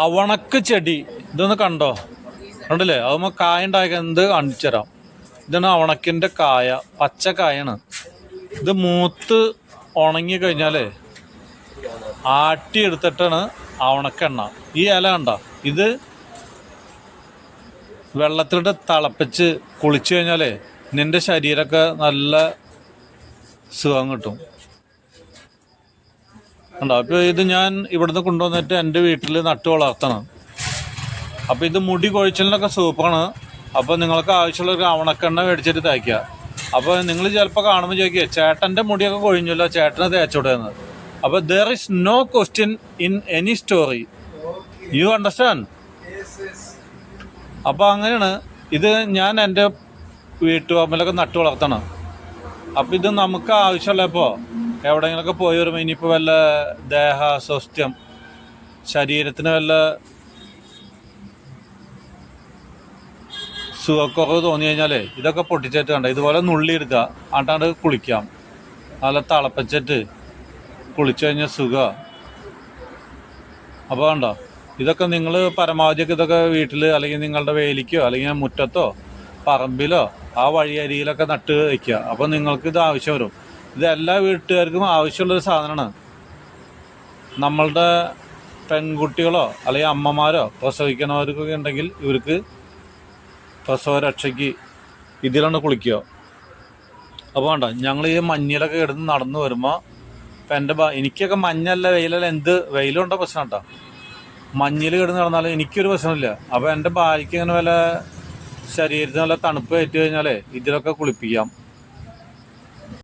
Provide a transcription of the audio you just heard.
അവണക്ക് ചെടി ഇതൊന്ന് കണ്ടോ? കണ്ടില്ലേ? അതുമ്പോ കായ എന്ത് തരാം. ഇതാണ് അവണക്കിന്റെ കായ പച്ച കായാണ്. ഇത് മൂത്ത് ഉണങ്ങി കഴിഞ്ഞാലേ ആട്ടി എടുത്തിട്ടാണ് അവണക്കെണ്ണ ഈ ഇല കണ്ട? ഇത് വെള്ളത്തിലിട്ട് തിളപ്പിച്ച് കുളിച്ചു കഴിഞ്ഞാലേ നിന്റെ ശരീരമൊക്കെ നല്ല സുഖം കിട്ടും. ഉണ്ടോ അപ്പോൾ ഇത് ഞാൻ ഇവിടുന്ന് കൊണ്ടുവന്നിട്ട് എന്റെ വീട്ടിൽ നട്ട് വളർത്തണം. അപ്പോൾ ഇത് മുടി കൊഴിച്ചിലിനൊക്കെ സൂപ്പാണ് അപ്പോൾ നിങ്ങൾക്ക് ആവശ്യമുള്ള ഒരു അവണക്കെണ്ണ മേടിച്ചിട്ട് തേക്കുക അപ്പോൾ നിങ്ങൾ ചിലപ്പോൾ കാണുമ്പോൾ ചോദിക്കുക ചേട്ടന്റെ മുടിയൊക്കെ കൊഴിഞ്ഞല്ലോ ചേട്ടനെ തേച്ചോടെ എന്ന് അപ്പോൾ there is no question in any story you understand അപ്പോൾ അങ്ങനെയാണ്. ഇത് ഞാൻ എന്റെ വീട്ടുപറമ്പിലൊക്കെ നട്ടു വളർത്തണം. അപ്പോൾ ഇത് നമുക്ക് ആവശ്യമുള്ളപ്പോൾ എവിടെയെങ്കിലുമൊക്കെ പോയി വരുമ്പോൾ ഇനിയിപ്പോൾ വല്ല ദേഹാസ്വാസ്ഥ്യം ശരീരത്തിന് വല്ല സുഖക്കുറവ് തോന്നി കഴിഞ്ഞാലേ ഇതൊക്കെ പൊട്ടിച്ചിട്ട് കണ്ട. ഇതുപോലെ നുള്ളി എടുക്കുക. ആട്ടാണ്ട് കുളിക്കാം. നല്ല തിളപ്പിച്ചിട്ട് കുളിച്ചു കഴിഞ്ഞാൽ സുഖ. അപ്പോൾ കണ്ടോ? ഇതൊക്കെ നിങ്ങൾ പരമാവധിയൊക്കെ ഇതൊക്കെ വീട്ടിൽ അല്ലെങ്കിൽ നിങ്ങളുടെ വേലിക്കോ അല്ലെങ്കിൽ മുറ്റത്തോ പറമ്പിലോ ആ വഴിയരിയിലൊക്കെ നട്ട് വയ്ക്കുക അപ്പോൾ നിങ്ങൾക്ക് ഇത് ആവശ്യം വരും. ഇത് എല്ലാ വീട്ടുകാർക്കും ആവശ്യമുള്ളൊരു സാധനമാണ്. നമ്മളുടെ പെൺകുട്ടികളോ അല്ലെങ്കിൽ അമ്മമാരോ പ്രസവിക്കണവർക്കൊക്കെ ഉണ്ടെങ്കിൽ ഇവർക്ക് പ്രസവ രക്ഷയ്ക്ക് ഇതിലാണ് കുളിക്കുക. അപ്പോൾ വേണ്ട ഞങ്ങൾ ഈ മഞ്ഞിലൊക്കെ കിടന്ന് നടന്നു വരുമ്പോൾ ഇപ്പം എന്റെ എനിക്കൊക്കെ മഞ്ഞല്ല വെയിലല്ല എന്ത് വെയിലുണ്ടോ പ്രശ്നം കേട്ടോ. മഞ്ഞിൽ കിടന്ന് നടന്നാൽ എനിക്കൊരു പ്രശ്നമില്ല. അപ്പോൾ എന്റെ ഭാര്യയ്ക്ക് ഇങ്ങനെ വല്ല ശരീരത്തിന് വല്ല തണുപ്പ് ഏറ്റു കഴിഞ്ഞാലേ ഇതിലൊക്കെ കുളിപ്പിക്കാം.